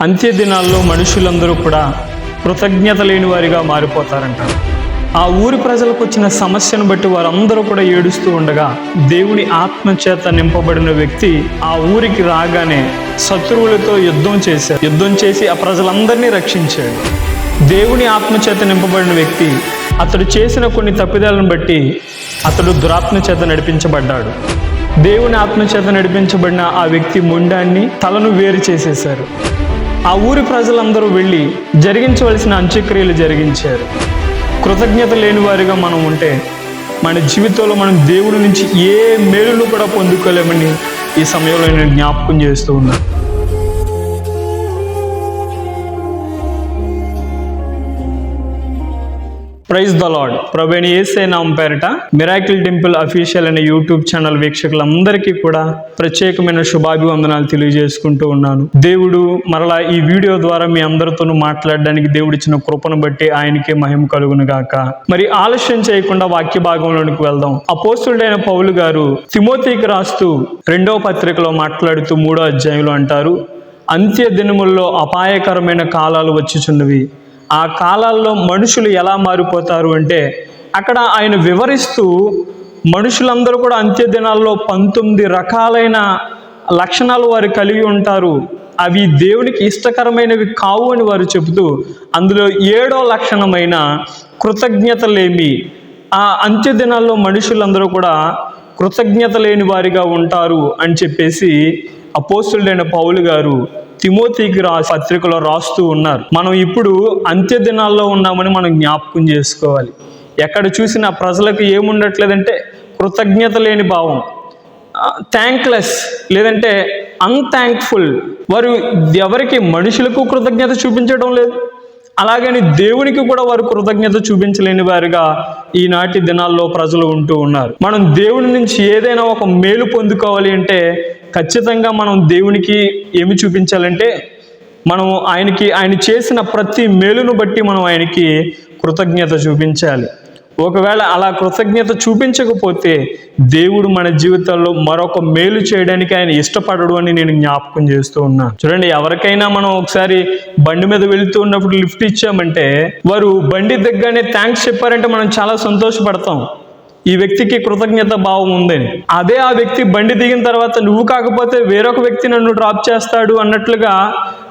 అంత్య దినాల్లో మనుషులందరూ కూడా కృతజ్ఞత లేని వారిగా మారిపోతారంట. ఆ ఊరి ప్రజలకు వచ్చిన సమస్యను బట్టి వారందరూ కూడా ఏడుస్తూ ఉండగా దేవుని ఆత్మచేత నింపబడిన వ్యక్తి ఆ ఊరికి రాగానే శత్రువులతో యుద్ధం చేశాడు. యుద్ధం చేసి ఆ ప్రజలందరినీ రక్షించాడు. దేవుని ఆత్మచేత నింపబడిన వ్యక్తి అతడు చేసిన కొన్ని తప్పిదాలను బట్టి అతడు దురాత్మ చేత నడిపించబడ్డాడు. దేవుని ఆత్మచేత నడిపించబడిన ఆ వ్యక్తి ముండాన్ని తలను వేరు చేసేశారు. ఆ ఊరి ప్రజలందరూ వెళ్ళి జరిగించవలసిన అంత్యక్రియలు జరిగించారు. కృతజ్ఞత లేని వారిగా మనం ఉంటే మన జీవితంలో మనం దేవుడి నుంచి ఏ మేలును కూడా పొందుకోలేమని ఈ సమయంలో నేను జ్ఞాపకం చేస్తూ ఉన్నాను. ప్రైజ్ ద లాడ్ ప్రవీణ్ ఏసే నామం పేరిట మిరాకిల్ టెంపుల్ అఫీషియల్ అనే యూట్యూబ్ ఛానల్ వీక్షకులందరికీ కూడా ప్రత్యేకమైన శుభాభివందనాలు తెలియజేసుకుంటూ ఉన్నాను. దేవుడు మరలా ఈ వీడియో ద్వారా మీ అందరితోనూ మాట్లాడడానికి దేవుడిచ్చిన కృపను బట్టి ఆయనకే మహిమ కలుగును గాక. మరి ఆలస్యం చేయకుండా వాక్య భాగంలోనికి వెళ్దాం. అపోస్తుడైన పౌలు గారు తిమోతికి రాస్తూ రెండవ పత్రికలో మాట్లాడుతూ మూడో అధ్యాయంలో అంటారు అంత్య దినముల్లో అపాయకరమైన కాలాలు వచ్చిచున్నవి. ఆ కాలాల్లో మనుషులు ఎలా మారిపోతారు అంటే అక్కడ ఆయన వివరిస్తూ మనుషులందరూ కూడా అంత్య దినాల్లో పంతొమ్మిది రకాలైన లక్షణాలు వారు కలిగి ఉంటారు. అవి దేవునికి ఇష్టకరమైనవి కావు అని వారు చెబుతూ అందులో ఏడో లక్షణమైన కృతజ్ఞతలేమి. ఆ అంత్య దినాల్లో మనుషులందరూ కూడా కృతజ్ఞత లేని వారిగా ఉంటారు అని చెప్పేసి అపోస్తుడైన పౌలు గారు తిమోతికి రా పత్రికలో రాస్తూ ఉన్నారు. మనం ఇప్పుడు అంత్య దినాల్లో ఉన్నామని మనం జ్ఞాపకం చేసుకోవాలి. ఎక్కడ చూసినా ప్రజలకు ఏముండట్లేదంటే కృతజ్ఞత లేని భావం. థ్యాంక్లెస్ లేదంటే అన్థ్యాంక్ఫుల్ వారు ఎవరికి మనుషులకు కృతజ్ఞత చూపించడం లేదు. అలాగని దేవునికి కూడా వారు కృతజ్ఞత చూపించలేని వారుగా ఈనాటి దినాల్లో ప్రజలు ఉంటూ ఉన్నారు. మనం దేవుని నుంచి ఏదైనా ఒక మేలు పొందుకోవాలి అంటే ఖచ్చితంగా మనం దేవునికి ఏమి చూపించాలంటే మనం ఆయనకి ఆయన చేసిన ప్రతి మేలును బట్టి మనం ఆయనకి కృతజ్ఞత చూపించాలి. ఒకవేళ అలా కృతజ్ఞత చూపించకపోతే దేవుడు మన జీవితాల్లో మరొక మేలు చేయడానికి ఆయన ఇష్టపడడు అని నేను జ్ఞాపకం చేస్తూ ఉన్నాను చూడండి ఎవరికైనా మనం ఒకసారి బండి మీద వెళుతూ ఉన్నప్పుడు లిఫ్ట్ ఇచ్చామంటే వారు బండి దగ్గరనే థ్యాంక్స్ చెప్పారంటే మనం చాలా సంతోషపడతాం. ఈ వ్యక్తికి కృతజ్ఞత భావం ఉందని అదే ఆ వ్యక్తి బండి దిగిన తర్వాత నువ్వు కాకపోతే వేరొక వ్యక్తి నన్ను డ్రాప్ చేస్తాడు అన్నట్లుగా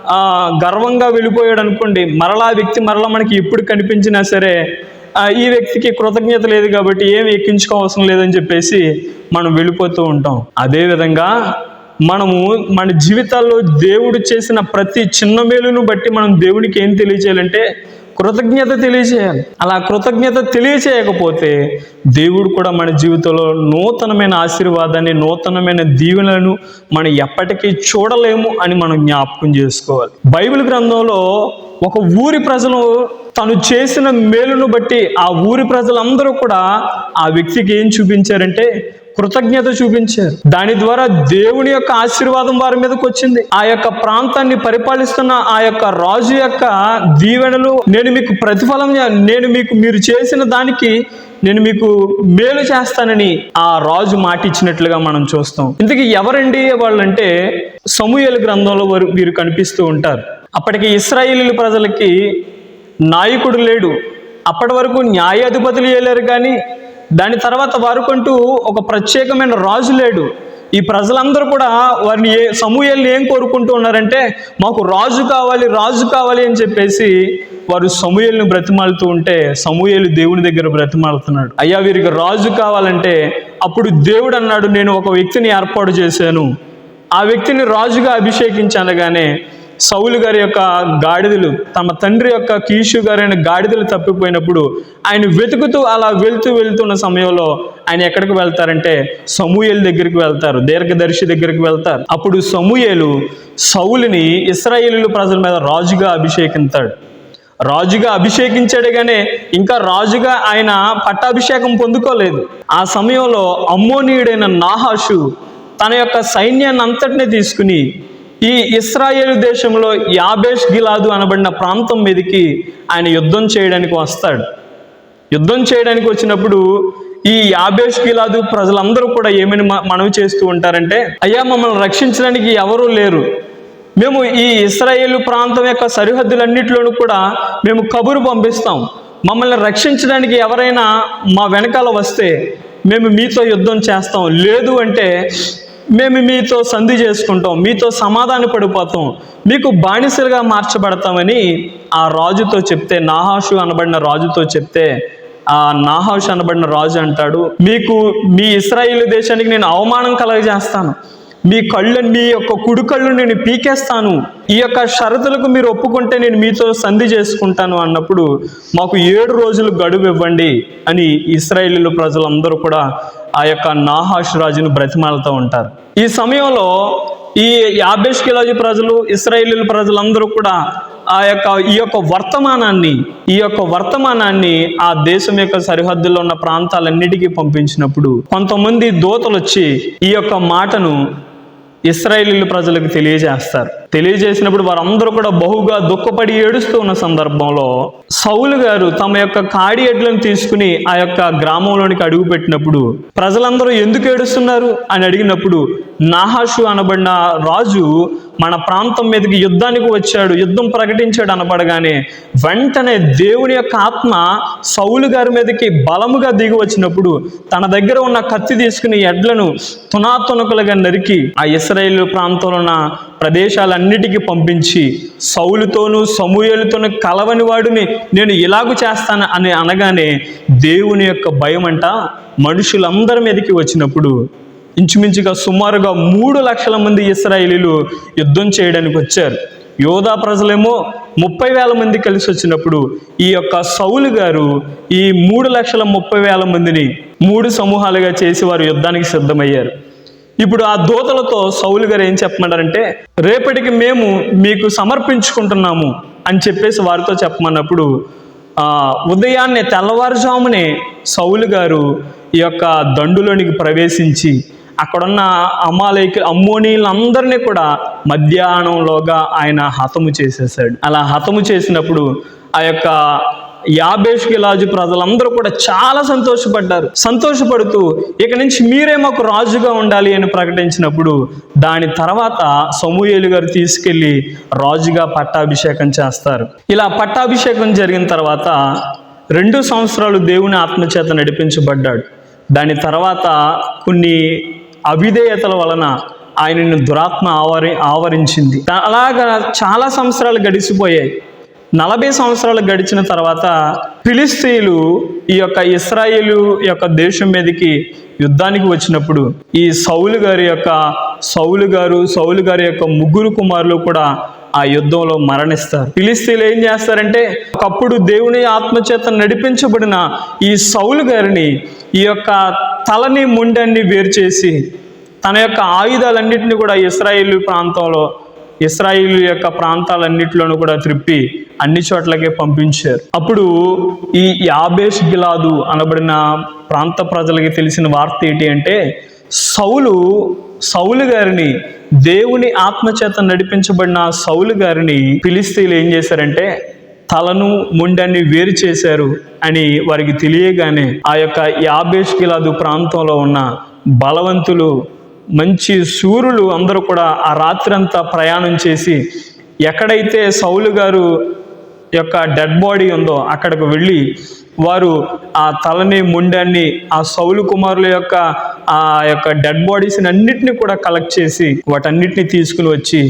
ఆ, గర్వంగా వెళ్ళిపోయాడు అనుకోండి. మరలా ఆ వ్యక్తి మరలా మనకి ఎప్పుడు కనిపించినా సరే ఈ వ్యక్తికి కృతజ్ఞత లేదు కాబట్టి ఏమి ఎక్కించుకోవసరం లేదని చెప్పేసి మనం వెళ్ళిపోతూ ఉంటాం. అదేవిధంగా మనము మన జీవితాల్లో దేవుడు చేసిన ప్రతి చిన్న మేలును బట్టి మనం దేవునికి ఏం తెలియచేయాలంటే కృతజ్ఞత తెలియచేయాలి. అలా కృతజ్ఞత తెలియచేయకపోతే దేవుడు కూడా మన జీవితంలో నూతనమైన ఆశీర్వాదాన్ని నూతనమైన దీవెనలను మనం ఎప్పటికీ చూడలేము అని మనం జ్ఞాపకం చేసుకోవాలి. బైబిల్ గ్రంథంలో ఒక ఊరి ప్రజలు తను చేసిన మేలును బట్టి ఆ ఊరి ప్రజలందరూ కూడా ఆ వ్యక్తికి ఏం చూపించారంటే కృతజ్ఞత చూపించారు. దాని ద్వారా దేవుని యొక్క ఆశీర్వాదం వారి మీదకి వచ్చింది. ఆ యొక్క ప్రాంతాన్ని పరిపాలిస్తున్న ఆ యొక్క రాజు యొక్క దీవెనలు నేను మీకు ప్రతిఫలం నేను మీకు మీరు చేసిన దానికి నేను మీకు మేలు చేస్తానని ఆ రాజు మాట ఇచ్చినట్లుగా మనం చూస్తాం. ఇంతకీ ఎవరండి వాళ్ళంటే సమూహల గ్రంథంలో వారు వీరు కనిపిస్తూ ఉంటారు. అప్పటికి ఇస్రాయిలీ ప్రజలకి నాయకుడు లేడు. అప్పటి వరకు న్యాయాధిపతులు వేయలేరు కానీ దాని తర్వాత వారికంటూ ఒక ప్రత్యేకమైన రాజు లేడు. ఈ ప్రజలందరూ కూడా వారిని ఏ సమూహల్ని ఏం కోరుకుంటూ ఉన్నారంటే మాకు రాజు కావాలి రాజు కావాలి అని చెప్పేసి వారు సమూహల్ని బ్రతిమాలుతూ ఉంటే సమూహలు దేవుని దగ్గర బ్రతిమాలుతున్నాడు. అయ్యా వీరికి రాజు కావాలంటే అప్పుడు దేవుడు అన్నాడు నేను ఒక వ్యక్తిని ఏర్పాటు చేశాను. ఆ వ్యక్తిని రాజుగా అభిషేకించనగానే సౌలు గారి యొక్క గాడిదలు తమ తండ్రి యొక్క కీషు గారైన గాడిదలు తప్పిపోయినప్పుడు ఆయన వెతుకుతూ అలా వెళ్తూ వెళ్తున్న సమయంలో ఆయన ఎక్కడికి వెళ్తారంటే సమూయేలు దగ్గరికి వెళ్తారు దీర్ఘదర్శి దగ్గరికి వెళ్తారు. అప్పుడు సమూయేలు సౌలుని ఇస్రాయేలు ప్రజల మీద రాజుగా అభిషేకించాడు. రాజుగా అభిషేకించాడు కానీ ఇంకా రాజుగా ఆయన పట్టాభిషేకం పొందుకోలేదు. ఆ సమయంలో అమ్మోనీయుడైన నాహాషు తన యొక్క సైన్యాన్ని అంతటినీ తీసుకుని ఈ ఇస్రాయేల్ దేశంలో యాబేష్ గిలాదు అనబడిన ప్రాంతం మీదకి ఆయన యుద్ధం చేయడానికి వస్తాడు. యుద్ధం చేయడానికి వచ్చినప్పుడు ఈ యాబేష్ గిలాదు ప్రజలందరూ కూడా ఏమని మనవి చేస్తూ ఉంటారంటే అయ్యా మమ్మల్ని రక్షించడానికి ఎవరూ లేరు. మేము ఈ ఇస్రాయేల్ ప్రాంతం యొక్క సరిహద్దులన్నింటిలోనూ కూడా మేము కబురు పంపిస్తాం. మమ్మల్ని రక్షించడానికి ఎవరైనా మా వెనకాల వస్తే మేము మీతో యుద్ధం చేస్తాం. లేదు అంటే మేము మీతో సంధి చేసుకుంటాం మీతో సమాధాన పడిపోతాం మీకు బానిసలుగా మార్చబడతామని ఆ రాజుతో చెప్తే నాహాషు అనబడిన రాజుతో చెప్తే ఆ నాహాషు అనబడిన రాజు అంటాడు మీకు మీ ఇస్రాయిల్ దేశానికి నేను అవమానం కలగజేస్తాను. మీ కళ్ళు మీ యొక్క కుడి కళ్ళు నేను పీకేస్తాను. ఈ యొక్క షరతులకు మీరు ఒప్పుకుంటే నేను మీతో సంధి చేసుకుంటాను అన్నప్పుడు మాకు ఏడు రోజులు గడువు ఇవ్వండి అని ఇస్రాయేలీలు ప్రజలందరూ కూడా ఆ యొక్క నాహాష్ రాజును బ్రతిమాలతో ఉంటారు. ఈ సమయంలో ఈ యాబేష్కిలాజు ప్రజలు ఇస్రాయేలీల ప్రజలందరూ కూడా ఆ యొక్క ఈ యొక్క వర్తమానాన్ని ఈ యొక్క వర్తమానాన్ని ఆ దేశం యొక్క సరిహద్దుల్లో ఉన్న ప్రాంతాలన్నిటికీ పంపించినప్పుడు కొంతమంది దూతలు వచ్చి ఈ యొక్క మాటను ఇస్రాయేలీల ప్రజలకు తెలియజేస్తారు. తెలియజేసినప్పుడు వారందరూ కూడా బహుగా దుఃఖపడి ఏడుస్తూ ఉన్న సందర్భంలో సౌలు గారు తమ యొక్క కాడి ఎడ్లను తీసుకుని ఆ యొక్క గ్రామంలోనికి అడుగు పెట్టినప్పుడు ప్రజలందరూ ఎందుకు ఏడుస్తున్నారు అని అడిగినప్పుడు నాహాషు అనబడిన రాజు మన ప్రాంతం మీదకి యుద్ధానికి వచ్చాడు యుద్ధం ప్రకటించాడు అనబడగానే వెంటనే దేవుని యొక్క ఆత్మ సౌలు గారి మీదకి బలముగా దిగి వచ్చినప్పుడు తన దగ్గర ఉన్న కత్తి తీసుకుని ఎడ్లను తునాతునకలుగా నరికి ఆ ఇస్రాయేల్ ప్రాంతంలో ఉన్న ప్రదేశాలన్నిటికీ పంపించి సౌలుతోనూ సమూయలతోనూ కలవని వాడిని నేను ఇలాగ చేస్తాను అని అనగానే దేవుని యొక్క భయం అంట మనుషులందరి మీదకి వచ్చినప్పుడు ఇంచుమించుగా సుమారుగా మూడు లక్షల మంది ఇస్రాయేలీలు యుద్ధం చేయడానికి వచ్చారు. యోధా ప్రజలేమో ముప్పై వేల మంది కలిసి వచ్చినప్పుడు ఈ యొక్క సౌలు గారు ఈ మూడు లక్షల ముప్పై వేల మందిని మూడు సమూహాలుగా చేసి వారు యుద్ధానికి సిద్ధమయ్యారు. ఇప్పుడు ఆ దూతలతో సౌలు గారు ఏం చెప్పమన్నారంటే రేపటికి మేము మీకు సమర్పించుకుంటున్నాము అని చెప్పేసి వారితో చెప్పమన్నప్పుడు ఆ, ఉదయాన్నే తెల్లవారుజామునే సౌలు గారు ఈ యొక్క దండులోనికి ప్రవేశించి అక్కడున్న అమ్మాలైకి అమ్మోనీలందరినీ కూడా మధ్యాహ్నంలోగా ఆయన హతము చేసేసాడు అలా హతము చేసినప్పుడు ఆ యొక్క యాబేష్ గిలాజు ప్రజలందరూ కూడా చాలా సంతోషపడ్డారు. సంతోషపడుతూ ఇక నుంచి మీరే మాకు రాజుగా ఉండాలి అని ప్రకటించినప్పుడు దాని తర్వాత సమూహేలు గారు తీసుకెళ్ళి రాజుగా పట్టాభిషేకం చేస్తారు. ఇలా పట్టాభిషేకం జరిగిన తర్వాత రెండు సంవత్సరాలు దేవుని ఆత్మచేత నడిపించబడ్డాడు. దాని తర్వాత కొన్ని అవిధేయతల వలన ఆయనను దురాత్మ ఆవరి ఆవరించింది. అలాగా చాలా సంవత్సరాలు గడిచిపోయాయి. నలభై సంవత్సరాలు గడిచిన తర్వాత ఫిలిస్తీన్లు ఈ యొక్క ఇస్రాయేలు యొక్క దేశం మీదకి యుద్ధానికి వచ్చినప్పుడు ఈ సౌలు గారి యొక్క సౌలు గారు సౌలు గారి యొక్క ముగ్గురు కుమారులు కూడా ఆ యుద్ధంలో మరణిస్తారు. ఫిలిస్తీన్లు ఏం చేస్తారంటే ఒకప్పుడు దేవుని ఆత్మచేత నడిపించబడిన ఈ సౌలు గారిని ఈ యొక్క తలని ముండన్ని వేరు చేసి తన యొక్క ఆయుధాలన్నింటినీ కూడా ఇస్రాయేల్ ప్రాంతంలో ఇస్రాయిల్ యొక్క ప్రాంతాలన్నిటిలోనూ కూడా త్రిప్పి అన్ని చోట్లకే పంపించారు. అప్పుడు ఈ యాబేష్ గిలాదు అనబడిన ప్రాంత ప్రజలకి తెలిసిన వార్త ఏంటి అంటే సౌలు సౌలు గారిని దేవుని ఆత్మచేత నడిపించబడిన సౌలు గారిని ఫిలిస్తీన్లు ఏం చేశారంటే తలను ముండాన్ని వేరు చేశారు అని వారికి తెలియగానే ఆ యొక్క యాబేష్ గిలాదు ప్రాంతంలో ఉన్న బలవంతులు మంచి సూర్యులు అందరూ కూడా ఆ రాత్రంతా ప్రయాణం చేసి ఎక్కడైతే సౌలు గారు యొక్క డెడ్ బాడీ ఉందో అక్కడికి వెళ్ళి వారు ఆ తలని ముండాన్ని ఆ సౌలు కుమారుల యొక్క ఆ యొక్క డెడ్ బాడీస్ని అన్నిటిని కూడా కలెక్ట్ చేసి వాటన్నిటిని తీసుకుని వచ్చి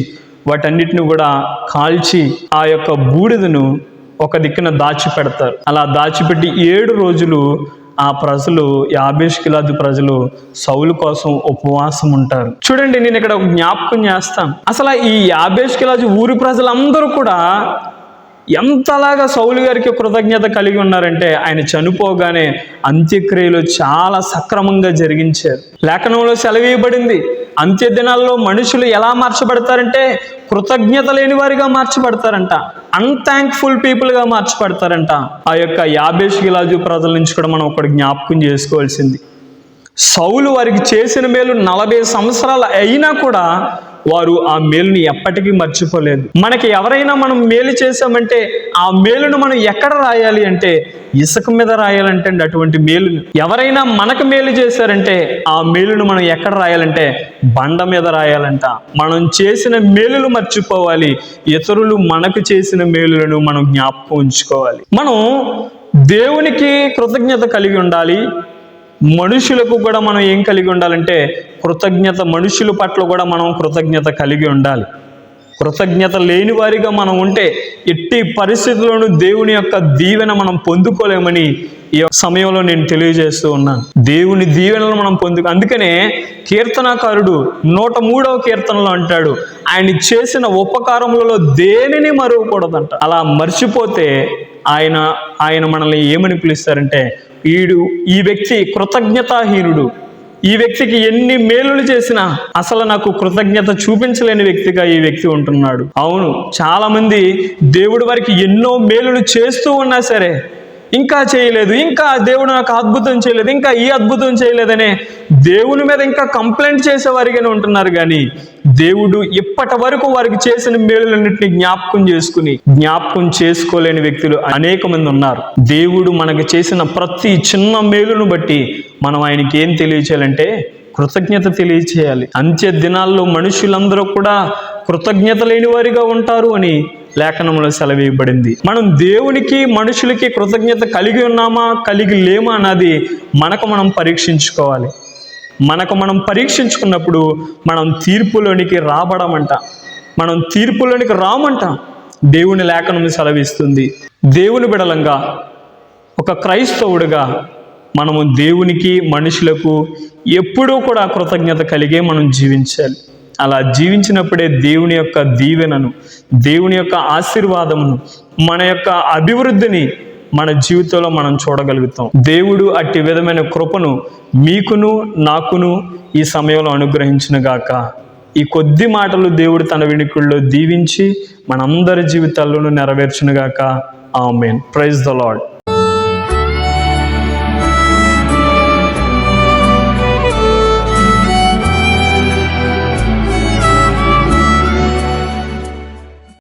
వాటన్నిటిని కూడా కాల్చి ఆ యొక్క బూడిదను ఒక దిక్కున దాచిపెడతారు. అలా దాచిపెట్టి ఏడు రోజులు ఆ ప్రజలు యాభేష్కిలాది ప్రజలు సౌలు కోసం ఉపవాసం ఉంటారు. చూడండి నేను ఇక్కడ జ్ఞాపకం చేస్తాను. అసలు ఈ యాబేష్ ఊరి ప్రజలందరూ కూడా ఎంతలాగా సౌలు గారికి కృతజ్ఞత కలిగి ఉన్నారంటే ఆయన చనిపోగానే అంత్యక్రియలు చాలా సక్రమంగా జరిగించారు. లేఖనంలో సెలవీయబడింది అంత్య దినాల్లో మనుషులు ఎలా మార్చబడతారంటే కృతజ్ఞత లేని వారిగా మార్చబడతారంట అన్థ్యాంక్ఫుల్ పీపుల్గా మార్చబడతారంట. ఆ యొక్క యాబేష్ గిలాజు ప్రజల నుంచి కూడా మనం ఒకటి జ్ఞాపకం చేసుకోవాల్సింది. సౌలు వారికి చేసిన మేలు నలభై సంవత్సరాలు అయినా కూడా వారు ఆ మేలుని ఎప్పటికీ మర్చిపోలేదు. మనకి ఎవరైనా మనం మేలు చేశామంటే ఆ మేలును మనం ఎక్కడ రాయాలి అంటే ఇసుక మీద రాయాలంటే అండి అటువంటి మేలును. ఎవరైనా మనకు మేలు చేశారంటే ఆ మేలును మనం ఎక్కడ రాయాలంటే బండ మీద రాయాలంట. మనం చేసిన మేలులు మర్చిపోవాలి. ఇతరులు మనకు చేసిన మేలులను మనం జ్ఞాపకం ఉంచుకోవాలి. మనం దేవునికి కృతజ్ఞత కలిగి ఉండాలి. మనుషులకు కూడా మనం ఏం కలిగి ఉండాలంటే కృతజ్ఞత మనుషుల పట్ల కూడా మనం కృతజ్ఞత కలిగి ఉండాలి. కృతజ్ఞత లేని వారిగా మనం ఉంటే ఎట్టి పరిస్థితుల్లోనూ దేవుని యొక్క దీవెన మనం పొందుకోలేమని ఈ యొక్క సమయంలో నేను తెలియజేస్తూ ఉన్నాను. దేవుని దీవెనలు మనం పొందు అందుకనే కీర్తనాకారుడు నూట మూడవ కీర్తనలో అంటాడు ఆయన చేసిన ఉపకారములలో దేనిని మరువకూడదంట. అలా మర్చిపోతే ఆయన ఆయన మనల్ని ఏమని పిలుస్తారంటే వీడు ఈ వ్యక్తి కృతజ్ఞతాహీనుడు. ఈ వ్యక్తికి ఎన్ని మేలులు చేసినా అసలు నాకు కృతజ్ఞత చూపించలేని వ్యక్తిగా ఈ వ్యక్తి ఉంటున్నాడు. అవును చాలా మంది దేవుడి వారికి ఎన్నో మేలులు చేస్తూ ఉన్నా సరే ఇంకా చేయలేదు ఇంకా దేవుడు నాకు అద్భుతం చేయలేదు ఇంకా ఈ అద్భుతం చేయలేదనే దేవుని మీద ఇంకా కంప్లైంట్ చేసేవారిగానే ఉంటున్నారు కానీ దేవుడు ఇప్పటి వరకు వారికి చేసిన మేలులన్నింటినీ జ్ఞాపకం చేసుకుని జ్ఞాపకం చేసుకోలేని వ్యక్తులు అనేక మంది ఉన్నారు. దేవుడు మనకు చేసిన ప్రతి చిన్న మేలును బట్టి మనం ఆయనకి ఏం తెలియచేయాలంటే కృతజ్ఞత తెలియచేయాలి. అంత్య దినాల్లో మనుషులందరూ కూడా కృతజ్ఞత లేని వారిగా ఉంటారు అని లేఖనంలో సెలవేయబడింది. మనం దేవునికి మనుషులకి కృతజ్ఞత కలిగి ఉన్నామా కలిగి లేమా అన్నది మనకు మనం పరీక్షించుకోవాలి. మనకు మనం పరీక్షించుకున్నప్పుడు మనం తీర్పులోనికి రాబడమంట. మనం తీర్పులోనికి రామంట. దేవుని లేఖనం సెలవిస్తుంది. దేవుని బిడలంగా ఒక క్రైస్తవుడిగా మనము దేవునికి మనుషులకు ఎప్పుడూ కూడా కృతజ్ఞత కలిగే మనం జీవించాలి. అలా జీవించినప్పుడే దేవుని యొక్క దీవెనను దేవుని యొక్క ఆశీర్వాదమును మన యొక్క అభివృద్ధిని మన జీవితంలో మనం చూడగలుగుతాం. దేవుడు అట్టి విధమైన కృపను మీకును నాకును ఈ సమయంలో అనుగ్రహించిన గాక. ఈ కొద్ది మాటలు దేవుడు తన వినికుల్లో దీవించి మనందరి జీవితాల్లోనూ నెరవేర్చునుగాక ఆమెన్. Praise the lord